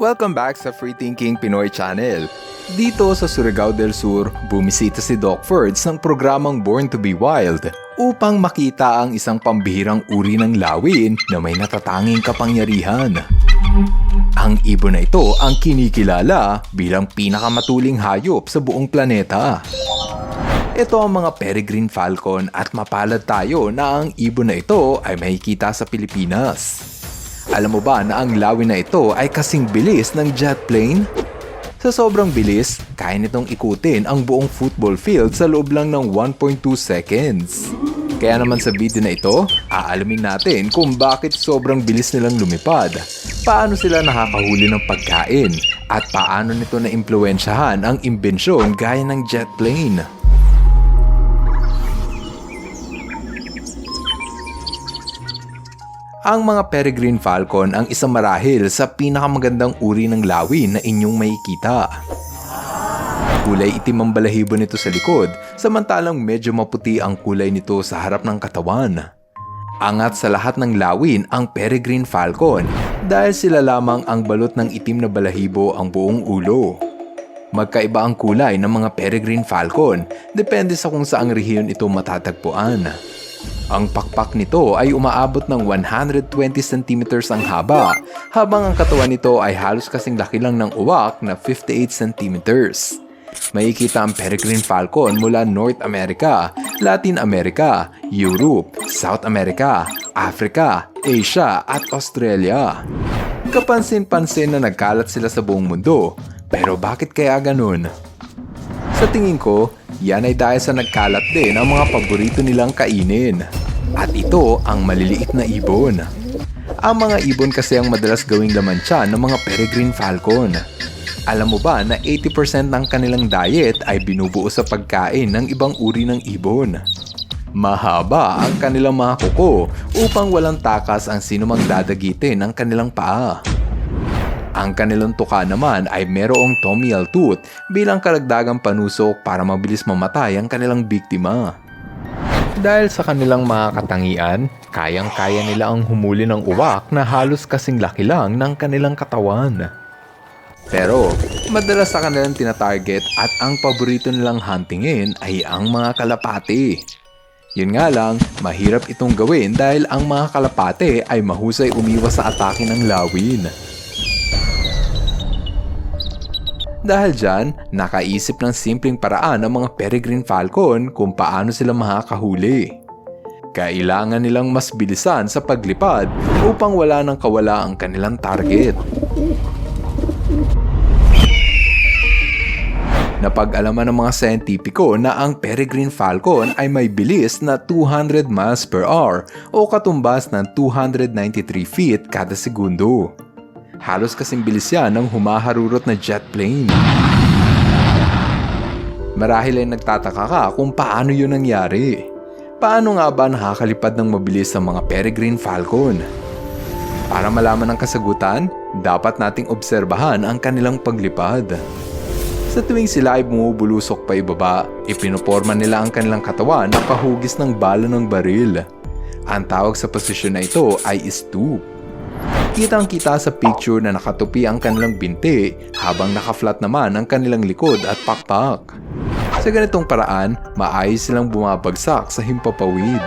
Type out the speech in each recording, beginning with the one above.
Welcome back sa Free Thinking Pinoy Channel. Dito sa Surigao del Sur, bumisita si Doc Ferds ng programang Born to be Wild upang makita ang isang pambihirang uri ng lawin na may natatanging kapangyarihan. Ang ibon na ito ang kinikilala bilang pinakamatuling hayop sa buong planeta. Ito ang mga peregrine falcon at mapalad tayo na ang ibon na ito ay makikita sa Pilipinas. Alam mo ba na ang lawin na ito ay kasing bilis ng jet plane? Sa sobrang bilis, kaya nitong ikutin ang buong football field sa loob lang ng 1.2 seconds. Kaya naman sa video na ito, aalamin natin kung bakit sobrang bilis nilang lumipad, paano sila nakakahuli ng pagkain, at paano nito na impluensyahan ang imbensyon gaya ng jet plane. Ang mga peregrine falcon ang isang marahil sa pinakamagandang uri ng lawin na inyong makikita. Kulay itim ang balahibo nito sa likod, samantalang medyo maputi ang kulay nito sa harap ng katawan. Angat sa lahat ng lawin ang peregrine falcon dahil sila lamang ang balot ng itim na balahibo ang buong ulo. Magkaiba ang kulay ng mga peregrine falcon, depende sa kung saang rehiyon ito matatagpuan. Ang pakpak nito ay umaabot ng 120 cm ang haba, habang ang katawan nito ay halos kasing laki lang ng uwak na 58 cm. Makikita ang peregrine falcon mula North America, Latin America, Europe, South America, Africa, Asia at Australia. Kapansin-pansin na nagkalat sila sa buong mundo, pero bakit kaya ganun? Sa tingin ko, yan ay dahil sa nagkalat din ang mga paborito nilang kainin. At ito ang maliliit na ibon. Ang mga ibon kasi ang madalas gawing laman tiyan ng mga peregrine falcon. Alam mo ba na 80% ng kanilang diet ay binubuo sa pagkain ng ibang uri ng ibon? Mahaba ang kanilang mga kuko upang walang takas ang sinumang dadagitin ng kanilang paa. Ang kanilang tuka naman ay merong tomial tooth bilang karagdagang panusok para mabilis mamatay ang kanilang biktima. Dahil sa kanilang mga katangian, kayang-kaya nila ang humuli ng uwak na halos kasing laki lang ng kanilang katawan. Pero, madalas sa kanilang tinatarget at ang paborito nilang huntingin ay ang mga kalapati. Yun nga lang, mahirap itong gawin dahil ang mga kalapate ay mahusay umiwas sa atake ng lawin. Dahil dyan, nakaisip ng simpleng paraan ang mga peregrine falcon kung paano sila makakahuli. Kailangan nilang mas bilisan sa paglipad upang wala nang kawala ang kanilang target. Napag-alaman ng mga scientifico na ang peregrine falcon ay may bilis na 200 miles per hour o katumbas ng 293 feet kada segundo. Halos kasing bilis yan ng humaharurot na jet plane. Marahil ay nagtataka ka kung paano yun nangyari. Paano nga ba nakakalipad ng mabilis ang mga peregrine falcon? Para malaman ang kasagutan, dapat nating obserbahan ang kanilang paglipad. Sa tuwing sila ay bumubulusok pa ibaba, ipinoporma nila ang kanilang katawan na kahugis ng bala ng baril. Ang tawag sa posisyon na ito ay stoop. Kitang kita sa picture na nakatupi ang kanilang binti habang nakaflat naman ang kanilang likod at pakpak. Sa ganitong paraan, maayos silang bumabagsak sa himpapawid.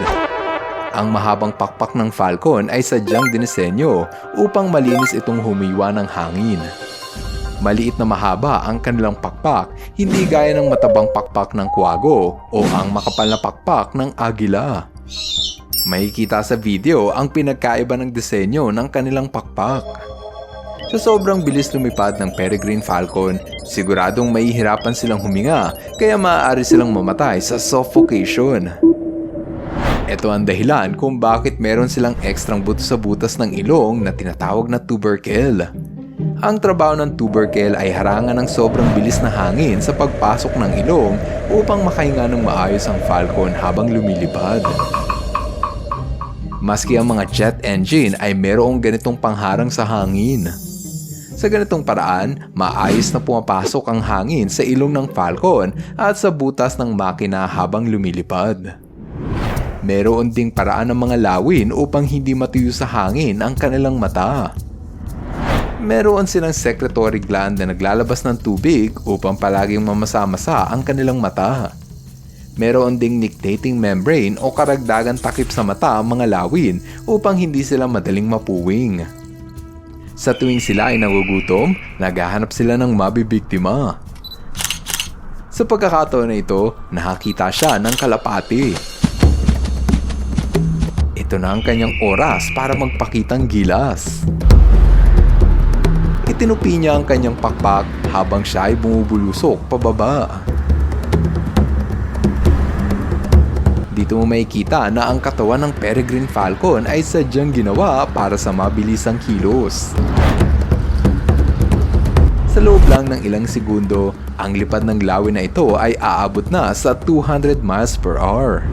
Ang mahabang pakpak ng falcon ay sadyang dinisenyo upang malinis itong humiwa ng hangin. Maliit na mahaba ang kanilang pakpak, hindi gaya ng matabang pakpak ng kwago o ang makapal na pakpak ng agila. Makikita sa video ang pinagkaiba ng disenyo ng kanilang pakpak. Sa sobrang bilis lumipad ng peregrine falcon, siguradong mahihirapan silang huminga kaya maaari silang mamatay sa suffocation. Ito ang dahilan kung bakit meron silang ekstrang buto sa butas ng ilong na tinatawag na tubercle. Ang trabaho ng tubercle ay harangan ng sobrang bilis na hangin sa pagpasok ng ilong upang makahinga ng maayos ang falcon habang lumilipad. Maski ang mga jet engine ay merong ganitong pangharang sa hangin. Sa ganitong paraan, maayos na pumapasok ang hangin sa ilong ng falcon at sa butas ng makina habang lumilipad. Meron ding paraan ng mga lawin upang hindi matuyo sa hangin ang kanilang mata. Meron silang secretory gland na naglalabas ng tubig upang palaging mamasa-masa ang kanilang mata. Meron ding nictating membrane o karagdagan takip sa mata ang mga lawin upang hindi sila madaling mapuwing. Sa tuwing sila ay nagugutom, naghahanap sila ng mabibiktima. Sa pagkakataon na ito, nakakita siya ng kalapati. Ito na ang kanyang oras para magpakitang gilas. Itinupi niya ang kanyang pakpak habang siya ay bumubulusok pababa. Dito mo makikita na ang katawan ng peregrine falcon ay sadyang ginawa para sa mabilisang kilos. Sa loob lang ng ilang segundo, ang lipad ng lawin na ito ay aabot na sa 200 miles per hour.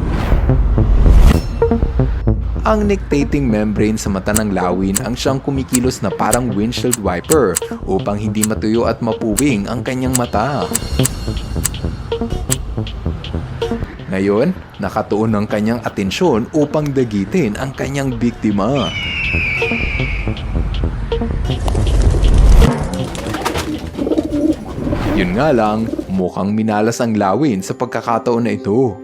Ang nictating membrane sa mata ng lawin ang siyang kumikilos na parang windshield wiper upang hindi matuyo at mapuwing ang kanyang mata. Ngayon, nakatuon ang kanyang atensyon upang dagitin ang kanyang biktima. Yun nga lang, mukhang minalas ang lawin sa pagkakataon na ito.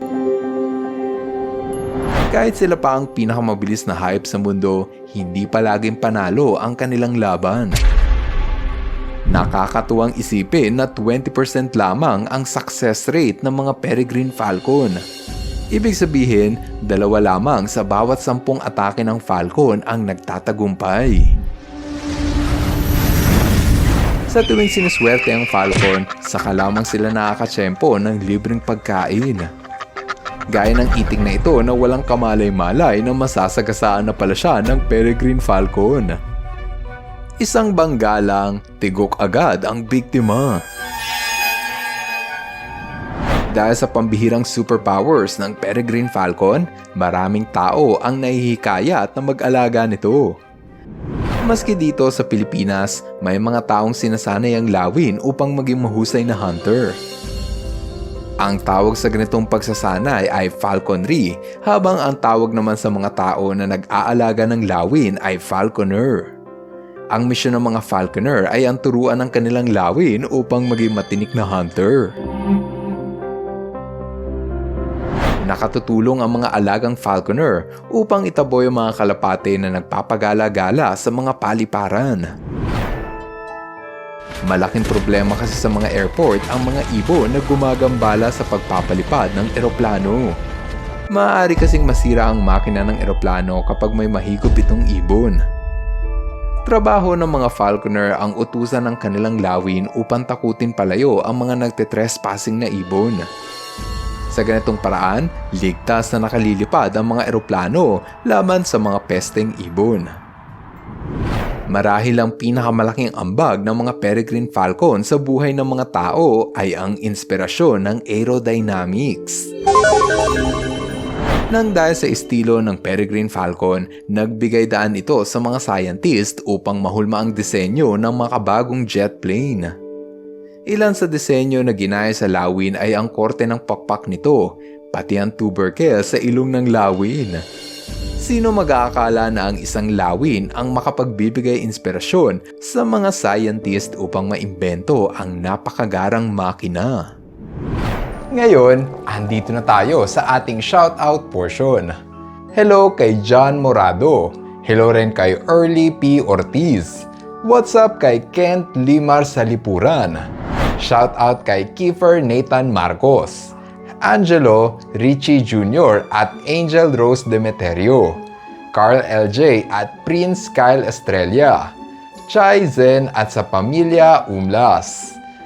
Kahit sila pa ang pinakamabilis na hype sa mundo, hindi palaging panalo ang kanilang laban. Nakakatuwang isipin na 20% lamang ang success rate ng mga peregrine falcon. Ibig sabihin, dalawa lamang sa bawat sampung atake ng falcon ang nagtatagumpay. Sa tuwing sinuswerte ang falcon, saka lamang sila nakakatsyempo ng libreng pagkain. Gaya ng iting na ito na walang kamalay-malay na masasagasaan na pala siya ng peregrine falcon. Isang bangga lang, tigok agad ang biktima. Dahil sa pambihirang superpowers ng Peregrine Falcon, maraming tao ang nahihikayat na mag-alaga nito. Maski dito sa Pilipinas, may mga taong sinasanay ang lawin upang maging mahusay na hunter. Ang tawag sa ganitong pagsasanay ay falconry, habang ang tawag naman sa mga tao na nag-aalaga ng lawin ay falconer. Ang misyon ng mga falconer ay ang turuan ng kanilang lawin upang maging matinik na hunter. Nakatutulong ang mga alagang falconer upang itaboy ang mga kalapate na nagpapagala-gala sa mga paliparan. Malaking problema kasi sa mga airport ang mga ibon na gumagambala sa pagpapalipad ng eroplano. Maaari kasing masira ang makina ng eroplano kapag may mahigop itong ibon. Trabaho ng mga falconer ang utusan ng kanilang lawin upang takutin palayo ang mga nagtetrespassing na ibon. Sa ganitong paraan, ligtas na nakalilipad ang mga eroplano laban sa mga pesteng ibon. Marahil ang pinakamalaking ambag ng mga peregrine falcon sa buhay ng mga tao ay ang inspirasyon ng aerodynamics. Nang dahil sa estilo ng peregrine falcon, nagbigay daan ito sa mga scientist upang mahulma ang disenyo ng makabagong jet plane. Ilan sa disenyo na ginaya sa lawin ay ang korte ng pakpak nito, pati ang tubercle sa ilong ng lawin. Sino mag-aakala na ang isang lawin ang makapagbibigay inspirasyon sa mga scientist upang maimbento ang napakagarang makina? Ngayon, andito na tayo sa ating shoutout portion. Hello kay John Morado. Hello rin kay Early P. Ortiz. What's up kay Kent Limar Salipuran. Shoutout kay Kiefer Nathan Marcos. Angelo Richie Jr. at Angel Rose Demeterio. Carl LJ at Prince Kyle Estrella. Chai Zen at sa pamilya Umlas.